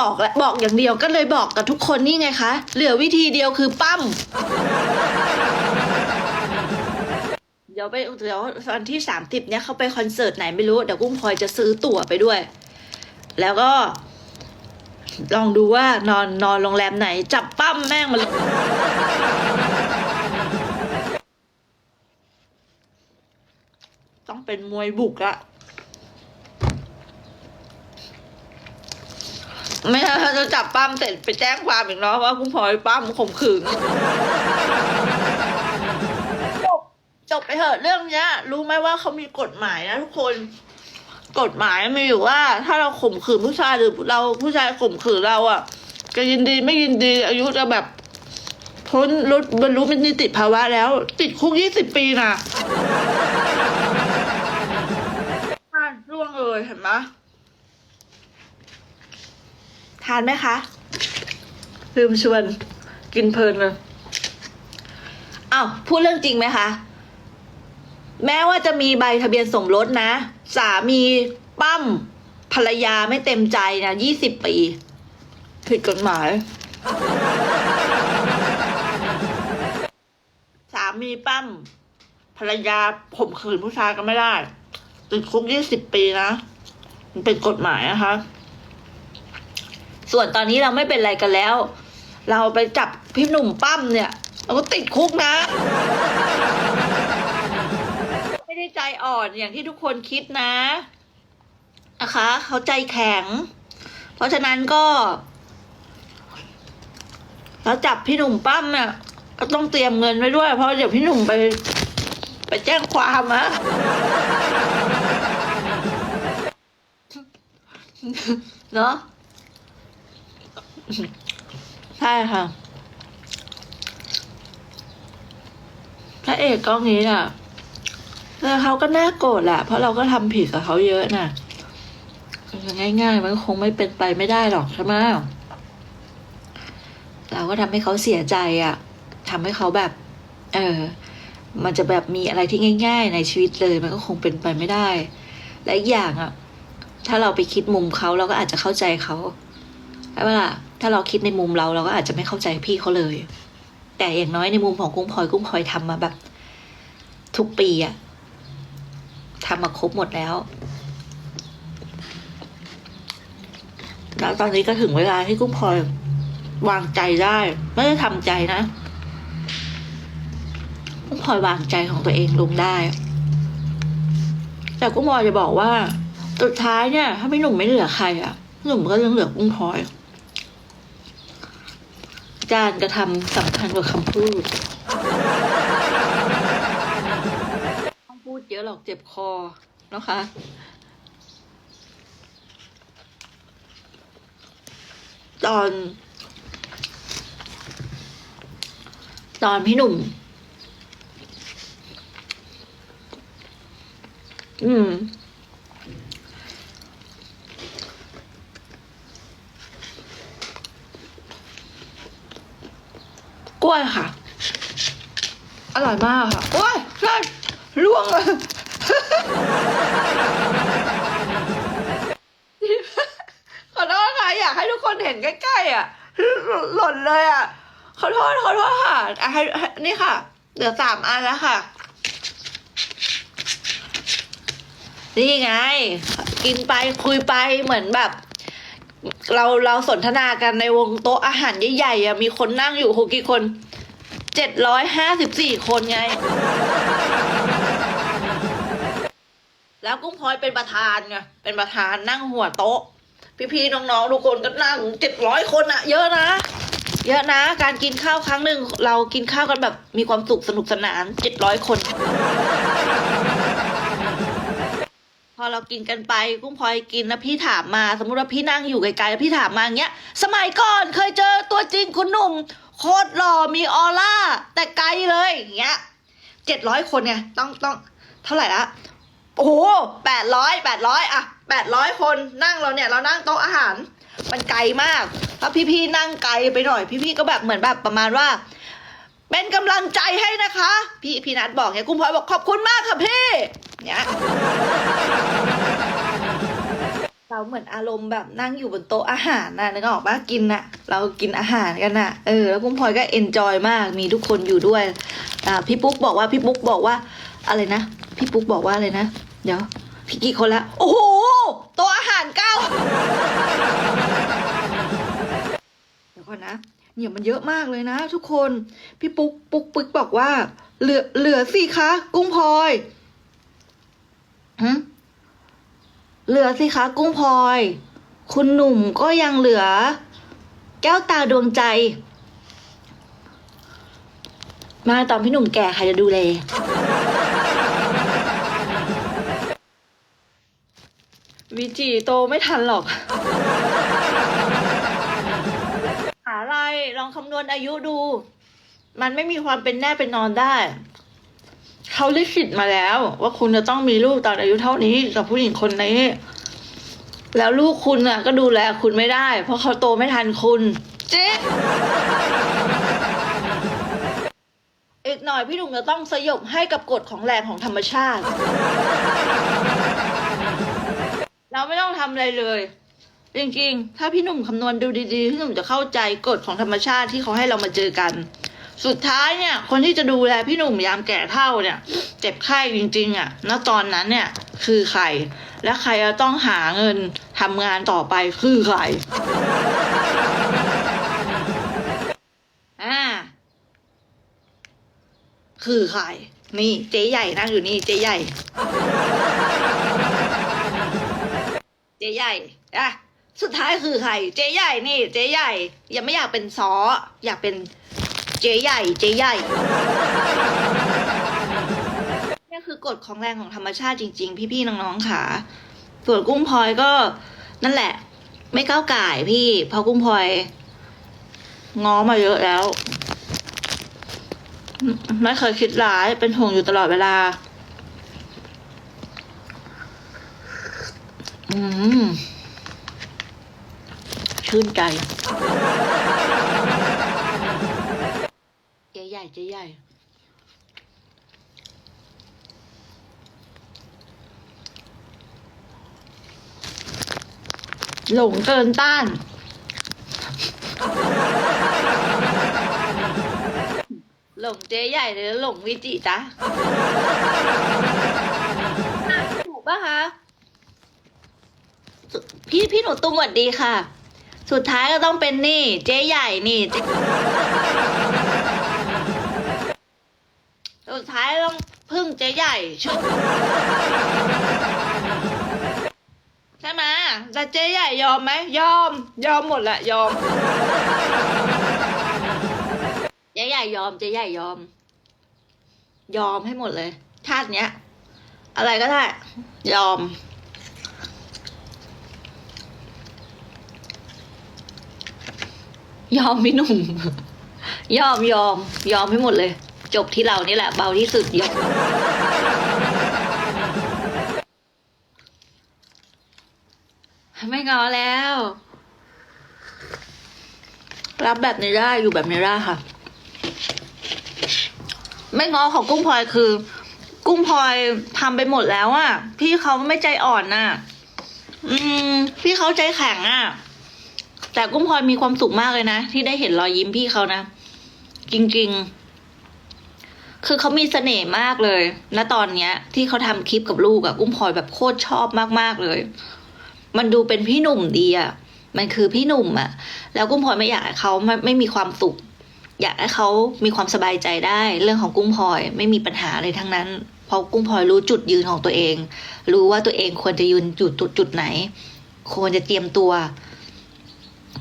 บอกและบอกอย่างเดียวก็เลยบอกกับทุกคนนี่ไงคะ เหลือวิธีเดียวคือปั้ม เดี๋ยวไปเดี๋ยววันที่สามสิบเนี่ยเขาไปคอนเสิร์ตไหนไม่รู้ เดี๋ยวกุ้งพลอยจะซื้อตั๋วไปด้วย แล้วก็ ลองดูว่านอนนอนโรงแรมไหน จับปั้มแม่งมาเลยต้องเป็นมวยบุกอะ ไม่ใช่ถ้าจะจับปั้มเสร็จไปแจ้งความอีกเนาะว่าคุณพลอยปั้มข่มขืนจบจบไปเถอะเรื่องเนี้ย รู้ไหมว่าเขามีกฎหมายนะทุกคน กฎหมายมีอยู่ว่า ถ้าเราข่มขืนผู้ชายหรือเราผู้ชายข่มขืนเราอะจะยินดีไม่ยินดีอายุจะแบบพ้นรถบรรลุนิติภาวะแล้ว ติดคุกยี่สิบปีนะอะร่วงเลยเห็นไหม ทานไหมคะ ลืมชวน กินเพลินเลยอ้าวพูดเรื่องจริงไหมคะ แม้ว่าจะมีใบทะเบียนสมรสนะ สามีปั้มภรรยาไม่เต็มใจนะยี่สิบปี ผิดกฎหมาย สามีปั้มภรรยาข่มขืนผู้ชายก็ไม่ได้ติดคุกยี่สิบปีนะ มันเป็นกฎหมายนะคะ ส่วนตอนนี้เราไม่เป็นไรกันแล้ว เราไปจับพี่หนุ่มปั้มเนี่ยเราก็ติดคุกนะ ไม่ได้ใจอ่อนอย่างที่ทุกคนคิดนะนะคะเขาใจแข็ง เพราะฉะนั้นก็เราจับพี่หนุ่มปั้มเนี่ยก็ต้องเตรียมเงินไว้ด้วย เพราะเดี๋ยวพี่หนุ่มไป ไปแจ้งความอะเนาะ ใช่ค่ะพระเอกกล้องนี้น่ะแล้วเขาก็น่าโกรธแหละเพราะเราก็ทำผิดกับเขาเยอะน่ะง่ายๆ มันคงไม่เป็นไปไม่ได้หรอกใช่ไหมเราก็ทำให้เขาเสียใจอะ่ะทำให้เขาแบบ เออ มันจะแบบมีอะไรที่ง่าย ๆ ในชีวิตเลย มันก็คงเป็นไปไม่ได้ และอีกอย่างอะ ถ้าเราไปคิดมุมเขาเราก็อาจจะเข้าใจเขาใช่ปะล่ะ ถ้าเราคิดในมุมเราเราก็อาจจะไม่เข้าใจพี่เขาเลย แต่อย่างน้อยในมุมของกุ้งพลอยกุ้งพลอยทำมาแบบ ทุกปีอะทำมาครบหมดแล้วแล้วตอนนี้ก็ถึงเวลาที่กุ้งพลอยวางใจได้ ไม่ได้ทำใจนะกุ้งพลอยวางใจของตัวเองลงได้ แต่กุ้งพลอยจะบอกว่าสุดท้ายเนี่ย ถ้าไม่หนุ่มไม่เหลือใครอะหนุ่มก็ยังเหลือกุ้งพลอย การกระทำสำคัญกว่าคำพูดต้องพูดเยอะหรอกเจ็บคอนะคะตอน ตอนพี่หนุ่ม อืม ล้วยค่ะ อร่อยมากค่ะ โอ้ยใช่ล่วงเลยขอโทษค่ะ อยากให้ทุกคนเห็นใกล้ๆอะ หล่นเลยอะ ขอโทษขอโทษค่ะอะให้ให้นี่ค่ะ เหลือสามอันแล้วค่ะ นี่ไง กินไปคุยไปเหมือนแบบ เราเราสนทนากันในวงโต๊ะอาหารใหญ่ๆอะมีคนนั่งอยู่โหกี่คนเจ็ดร้อยห้าสิบสี่คนไง แล้วกุ้งพลอยเป็นประธานไงเป็นประธานนั่งหัวโต๊ะ พี่ๆน้องๆทุกคนก็นั่งเจ็ดร้อยคนอะเยอะนะ เยอะนะ การกินข้าวครั้งหนึ่งเรากินข้าวกันแบบมีความสุขสนุกสนานเจ็ดร้อยคน พอเรากินกันไปกุ้งพลอยกินแล้วพี่ถามมา สมมติว่าพี่นั่งอยู่ไกลๆแล้วพี่ถามมาอย่างเงี้ย สมัยก่อนเคยเจอตัวจริงคุณหนุ่ม โคตรหล่อมีออร่า แต่ไกลเลยอย่างเงี้ยเจ็ดร้อยคนเนี่ยต้องต้องเท่าไหร่ละโอ้โหแปดร้อยแปดร้อยอะแปดร้อยคนนั่งเราเนี่ย เรานั่งโต๊ะอาหาร มันไกลมากถ้าพี่ๆนั่งไกลไปหน่อย พี่ๆก็แบบเหมือนแบบประมาณว่า เป็นกำลังใจให้นะคะ พี่พี่นัทบอกเนี่ยกุ้งพลอยบอกขอบคุณมากค่ะพี่เนี่ยเราเหมือนอารมณ์แบบนั่งอยู่บนโต๊ะอาหารนะนึกออกปะกินน่ะ เรากินอาหารกันน่ะเออแล้วกุ้งพลอยก็เอนจอยมากมีทุกคนอยู่ด้วยอ่าพี่ปุ๊กบอกว่าพี่ปุ๊กบอกว่า อะไรนะพี่ปุ๊กบอกว่าอะไรนะเดี๋ยวพี่กี่คนละโอ้โหโต๊ะอาหารเก้าเดี๋ยวก่อนนะ เนี่ยมันเยอะมากเลยนะ ทุกคน พี่ปุ๊กปุ๊กปุ๊กบอกว่า เหลือเหลือสิคะ กุ้งพลอยหืมเหลือสิคะ กุ้งพลอย คุณหนุ่มก็ยังเหลือ แก้วตาดวงใจ มาตอนพี่หนุ่มแก่ใครจะดูแลวิจิโตไม่ทันหรอก หา อะไรลองคำนวณอายุดู มันไม่มีความเป็นแน่เป็นนอนได้ เขาลิขิตมาแล้ว ว่าคุณจะต้องมีลูกตอนอายุเท่านี้กับผู้หญิงคนนี้ แล้วลูกคุณน่ะ ก็ดูแลคุณไม่ได้ เพราะเขาโตไม่ทันคุณเจ๊อีกหน่อยพี่หนุ่มจะต้องสยบให้กับกฎของแรงของธรรมชาติ เราไม่ต้องทำอะไรเลย จริงๆ ถ้าพี่หนุ่มคำนวณดูดีๆ พี่หนุ่มจะเข้าใจกฎของธรรมชาติที่เขาให้เรามาเจอกัน สุดท้ายเนี่ย คนที่จะดูแลพี่หนุ่มยามแก่เท่าเนี่ย เจ็บไข้จริง ๆอะ ณ ตอนนั้นเนี่ย คือใคร และใครจะต้องหาเงินทำงานต่อไปคือใคร อ่า คือใคร นี่เจ๊ใหญ่นั่งอยู่นี่เจ๊ใหญ่ เจ๊ใหญ่อะ สุดท้ายคือใคร เจ๊ใหญ่นี่ เจ๊ใหญ่ ยังไม่อยากเป็นซออยากเป็นเจ๊ใหญ่ เจ๊ใหญ่นี่คือกฎของแรงของธรรมชาติจริง ๆ พี่ๆน้องๆค่ะส่วนกุ้งพลอยก็นั่นแหละ ไม่ก้าวไก่ายพี่เพราะกุ้งพลอยง้อมาเยอะแล้ว ไม่เคยคิดร้ายเป็นห่วงอยู่ตลอดเวลา อืม ชื่นใจเจ๊ใหญ่เจ๊ใหญ่หลงเกินต้าน หลงเจ๊ใหญ่หรือหลงวิจิจ๊ะถูกปะคะ พี่พี่หนูตุ้มสวัสดีค่ะ สุดท้ายก็ต้องเป็นนี่ เจ๊ใหญ่นี่ สุดท้ายต้องพึ่งเจ๊ใหญ่ชใช่ไหมแต่เจ๊ใหญ่ยอมไหมยอม ยอมหมดแหละยอม เจ๊ใหญ่ยอมเจ๊ใหญ่ยอม ยอมให้หมดเลยชาติเนี้ย อะไรก็ได้ ยอม ยอมพี่หนุ่ม ยอมยอม ยอมให้หมดเลย จบที่เรานี่แหละ เบาที่สุดยอมไม่งอแล้ว รับแบบนี้ได้อยู่แบบนี้ได้ค่ะ ไม่งอของกุ้งพลอยคือ กุ้งพลอยทำไปหมดแล้วอะพี่เขาไม่ใจอ่อนน่ะ อืม พี่เขาใจแข็งอะ แต่กุ้งพลอยมีความสุขมากเลยนะ ที่ได้เห็นรอยยิ้มพี่เขานะ จริง ๆ คือเขามีเสน่ห์มากเลยณตอนเนี้ย ที่เขาทำคลิปกับลูกอะกุ้งพลอยแบบโคตรชอบมากๆเลย มันดูเป็นพี่หนุ่มดีอะมันคือพี่หนุ่มอะแล้วกุ้งพลอยไม่อยากให้เขาไม่ไม่มีความสุข อยากให้เขามีความสบายใจได้ เรื่องของกุ้งพลอยไม่มีปัญหาอะไรทั้งนั้นเพราะกุ้งพลอยรู้จุดยืนของตัวเอง รู้ว่าตัวเองควรจะยืนจุดจุดจุดไหน ควรจะเตรียมตัว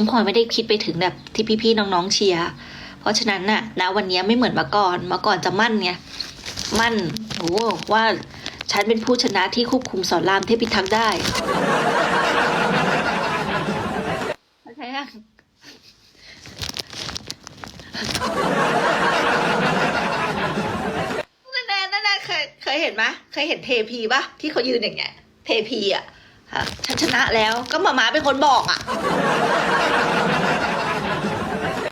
กุ้งพลอยไม่ได้คิดไปถึงแบบที่พี่ๆน้องๆเชียร์เพราะฉะนั้นน่ะณวันนี้ไม่เหมือนเมื่อก่อนเมื่อก่อนจะมั่นไงมั่นโอ้ว่าฉันเป็นผู้ชนะที่ควบคุมสอนรามเทพิทักษ์ได้เข้าใจยังนั่นแน่นั่นแน่เคยเคยเห็นไหมเคยเห็นเทพีปะที่เขายืนอย่างเงี้ยเทพีอะ ฮะฉันชนะแล้วก็หมามาเป็นคนบอกอะ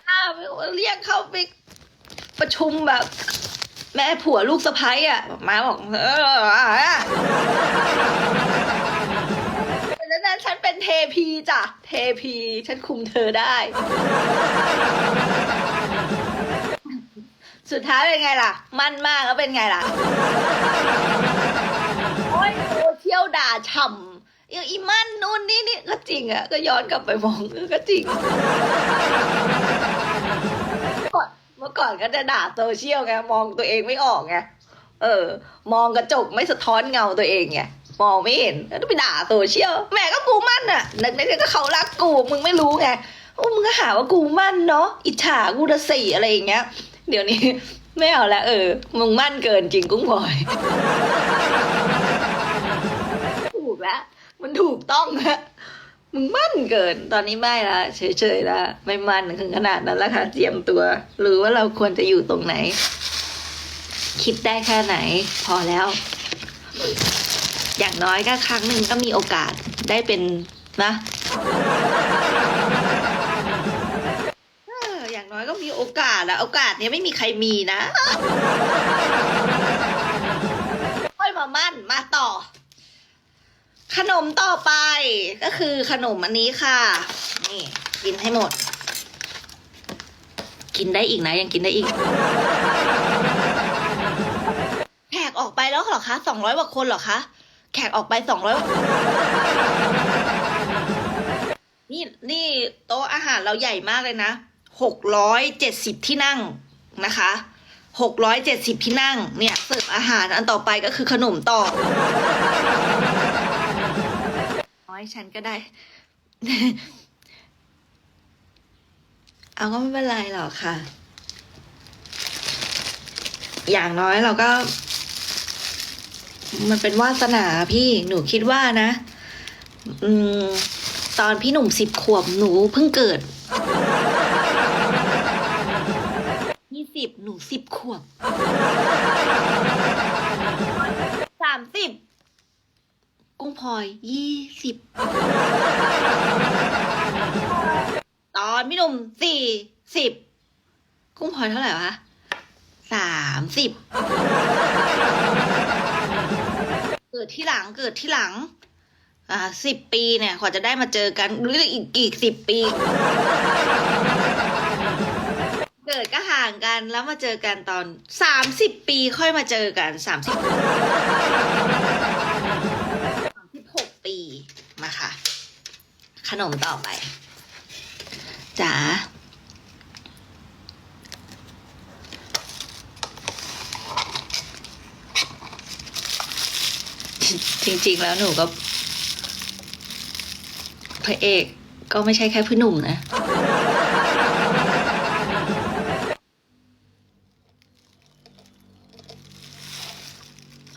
อ้าเรียกเขาไปประชุมแบบ แม่ผัวลูกสะพ้ายอะหมาบอกเออแล้วนั้นฉันเป็นเทพีจ้ะ เทพี ฉันคุมเธอได้ สุดท้ายเป็นไงล่ะ มั่นมากแล้วเป็นไงล่ะ โอ้ยโซเชียลด่าฉ่ำ อย่างอีมั่นนู่นนี่นี่ก็จริงอะก็ย้อนกลับไปมองก็จริงก่อนเมื่อก่อนก็จะด่าโซเชียลไงมองตัวเองไม่ออกไงเออ มองกระจกไม่สะท้อนเงาตัวเองไงมองไม่เห็นแล้วต้องไปด่าโซเชียลแหม่ก็กูมั่นน่ะนึกในที่เขารักกูมึงไม่รู้ไงโอ้มึงก็หาว่ากูมั่นเนาะอิจฉากูจะสีอะไรอย่างเงี้ย เดี๋ยวนี้ไม่เอาละเออ มึงมั่นเกินจริงกุ้งพลอย มันถูกต้องแล้วมึงมั่นเกิน ตอนนี้ไม่ละเฉยๆละไม่มั่นถึงขนาดนั้นล้วค่ะเตรียมตัว หรือว่าเราควรจะอยู่ตรงไหน คิดได้แค่ไหน พอแล้ว อย่างน้อยก็ครั้งหนึ่งก็มีโอกาสได้เป็นนะอออย่างน้อยก็มีโอกาสอะโอกาสเนี้ยไม่มีใครมีนะค่อยมามั่นมาต่อ ขนมต่อไปก็คือขนมอันนี้ค่ะ นี่ กินให้หมด กินได้อีกนะ ยังกินได้อีก แขกออกไปแล้วเหรอคะสองร้อยกว่าคนเหรอคะแขกออกไปสองร้อยนี่นี่โต๊ะอาหารเราใหญ่มากเลยนะหกร้อยเจ็ดสิบที่นั่งนะคะหกร้อยเจ็ดสิบที่นั่ง เนี่ยเสิร์ฟอาหารอันต่อไปก็คือขนมต่อ อยฉันก็ได้ เอาก็ไม่เป็นไรหรอกค่ะ อย่างน้อยเราก็ มันเป็นวาสนาพี่หนูคิดว่านะ อืม ตอนพี่หนุ่มสิบขวบหนูเพิ่งเกิดยี่สิบหนูสิบขวบสามสิบ กุ้งพลอยยี่สิบตอนพี่หนุ่มสี่สิบกุ้งพลอยเท่าไหร่วะสามสิบเกิดที่หลังเกิดที่หลัง อ่าสิบปีเนี่ยกว่าจะได้มาเจอกันหรืออีกกี่สิบปี เกิดก็ห่างกันแล้วมาเจอกันตอนสามสิบปีค่อยมาเจอกันสามสิบ มาค่ะ ขนมต่อไปจ๋าจริง ๆ แล้วหนูก็พระเอกก็ไม่ใช่แค่พี่หนุ่มนะ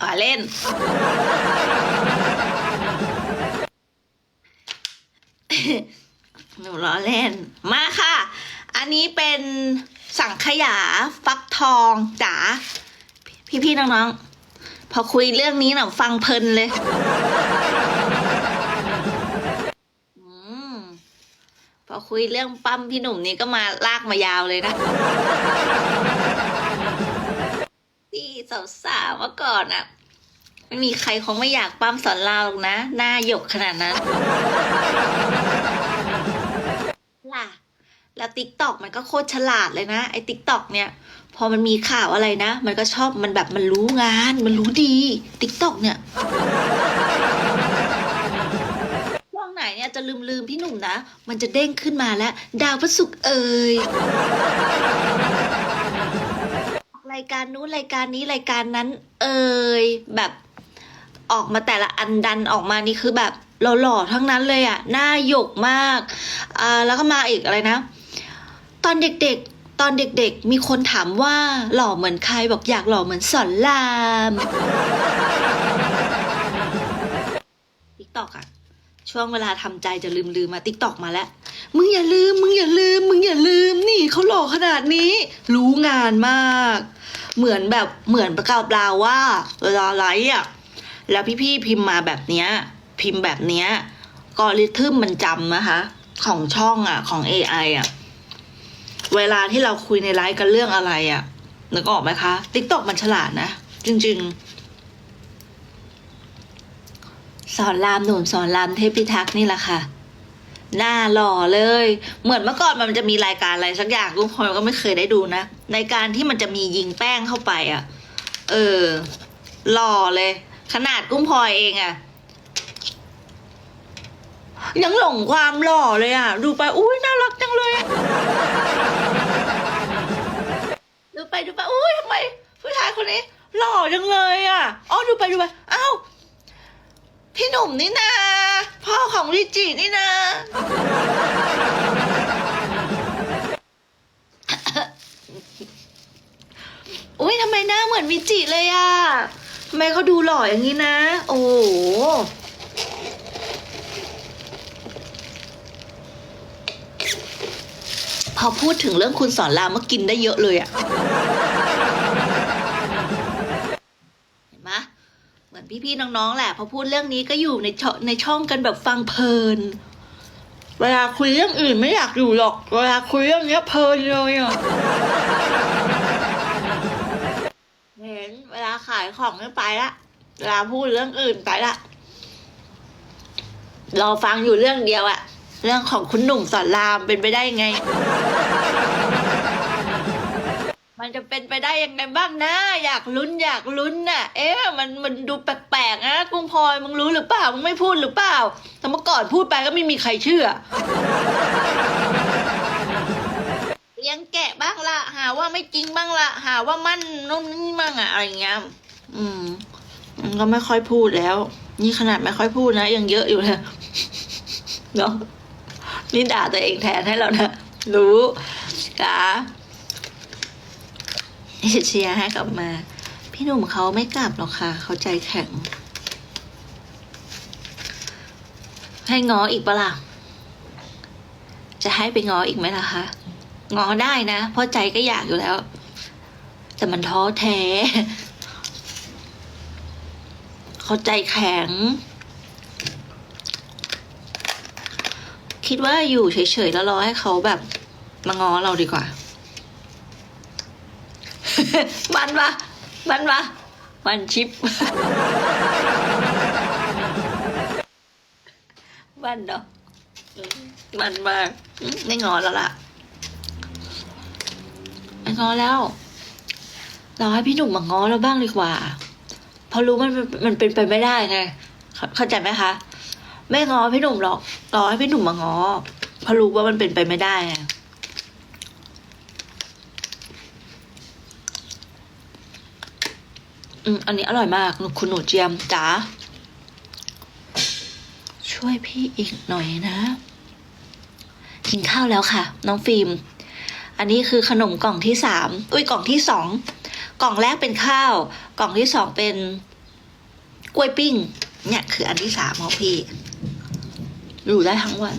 อ่าเล่น หนู ล้อเล่น มาค่ะ อันนี้เป็นสังขยาฟักทองจ๋าพี่ๆน้องๆ พอคุยเรื่องนี้หน่ะฟังเพลินเลยอพอคุยเรื่องปั้มพี่หนุ่มนี้ก็มาลากมายาวเลยนะที่สาวๆเมื่อก่อนอะไม่มีใครคงไม่อยากปั้มสอนรามหรอกนะ หน้าหยกขนาดนั้น แล้วติ๊กตอกมันก็โคตรฉลาดเลยนะ ไอ้ติ๊กตอกเนี่ย พอมันมีข่าวอะไรนะ มันก็ชอบมันแบบมันรู้งาน มันรู้ดีติ๊กตอกเนี่ยช่วงไหนเนี่ยจะลืมลืมพี่หนุ่มนะ มันจะเด้งขึ้นมาแล้ว ดาวพระศุกร์เอ่ยรายการนู้นรายการนี้รายการนั้น เอ่ยแบบออกมาแต่ละอันดันออกมานี่คือแบบหล่อๆทั้งนั้นเลยอะหน้าหยกมากอ่าแล้วก็มาอีกอะไรนะ อนเด็กๆ ตอนเด็กๆ มีคนถามว่า หล่อเหมือนใครบอกอยากหล่อเหมือนสอนรามติ๊กตอกอะช่วงเวลาทำใจจะลืมลืมมาติ๊กตอกมาแล้ว มึงอย่าลืม มึงอย่าลืม มึงอย่าลืม นี่เขาหล่อขนาดนี้ รู้งานมาก เหมือนแบบเหมือนประกาศเราว่าเวลาไลฟ์อะแล้วพี่ๆพิมพ์มาแบบเนี้ย พิมพ์แบบเนี้ยกอริทึมมันจำนะคะ ของช่องอะ ของ AI อะ เวลาที่เราคุยในไลฟ์กันเรื่องอะไรอะนึกออกไหมคะติ๊กตอกมันฉลาดนะ จริง ๆ สอนรามหนุ่มสอนรามเทพิทักษ์นี่แหละค่ะหน้าหล่อเลย เหมือนเมื่อก่อนมันจะมีรายการอะไรสักอย่างกุ้งพลอยก็ไม่เคยได้ดูนะในการที่มันจะมียิงแป้งเข้าไปอะ เออ หล่อเลย ขนาดกุ้งพลอยเองอะ ยังหลงความหล่อเลยอะ ดูไป อุ้ยน่ารักจังเลย ดูไปดูไป อุ้ยทำไมผู้ชายคนนี้ หล่อจังเลยอะอ๋อดูไปดูไป เอ้า พี่หนุ่มนี่นาพ่อของลิจินี่นาอุ้ยทำไมหน้าเหมือนมิจิเลยอะทำไมเขาดูหล่ออย่างนี้นะ โอ้โห พอพูดถึงเรื่องคุณสอนรามมากินได้เยอะเลยอะเห็นไหมเหมือนพี่ๆน้องๆแหละ พอพูดเรื่องนี้ก็อยู่ในช่องในช่องกันแบบฟังเพลิน เวลาคุยเรื่องอื่นไม่อยากอยู่หรอก เวลาคุยเรื่องเนี้ยเพลินเลยอะเห็นเวลาขายของไม่ไปละเวลาพูดเรื่องอื่นไปละรอฟังอยู่เรื่องเดียวอะ เรื่องของคุณหนุ่มสอนรามเป็นไปได้ยังไง มันจะเป็นไปได้ยังไงบ้างนะ อยากลุ้นอยากลุ้นน่ะ เอ๊ะมันมันดูแปลกๆนะกุ้งพลอยมึงรู้หรือเปล่ามึงไม่พูดหรือเปล่า แต่เมื่อก่อนพูดไปก็ไม่มีใครเชื่อเลี้ยงแกะบ้างละหาว่าไม่จริงบ้างละหาว่ามั่นนู่นนี่มั่งอะอะไรเงี้ยอืมมันก็ไม่ค่อยพูดแล้ว นี่ขนาดไม่ค่อยพูดนะยังเยอะอยู่เลยเนาะ นี่ด่าตัวเองแทนให้เรานะรู้กะเชียร์ให้กลับมา พี่หนุ่มเขาไม่กลับหรอกค่ะเขาใจแข็ง ให้ง้ออีกปะล่ะจะให้ไปง้ออีกไหมล่ะคะง้อได้นะเพราะใจก็อยากอยู่แล้ว แต่มันท้อแท้ เขาใจแข็ง คิดว่าอยู่เฉยๆแล้วรอให้เขาแบบมาง้อเราดีกว่า มันปะมันปะมันชิป มันเนาะอืมมันมาไม่งอแล้วล่ะไม่งอแล้ว เราให้พี่หนุ่มมาง้อเราบ้างดีกว่า เพราะรู้มันมันเป็นไปไม่ได้ไงเข้าใจไหมคะ ไม่ง้อพี่หนุ่มหรอกรอให้พี่หนุ่มมาง้อเพราะรู้ว่ามันเป็นไปไม่ได้ไงอืมอันนี้อร่อยมากหนูคุณหนูเจียมจ๋าช่วยพี่อีกหน่อยนะ กินข้าวแล้วค่ะ น้องฟิล์มอันนี้คือขนมกล่องที่สามอุ้ยกล่องที่สองกล่องแรกเป็นข้าว กล่องที่สองเป็นกล้วยปิ้ง เนี่ยคืออันที่สามของพี่ อยู่ได้ทั้งวัน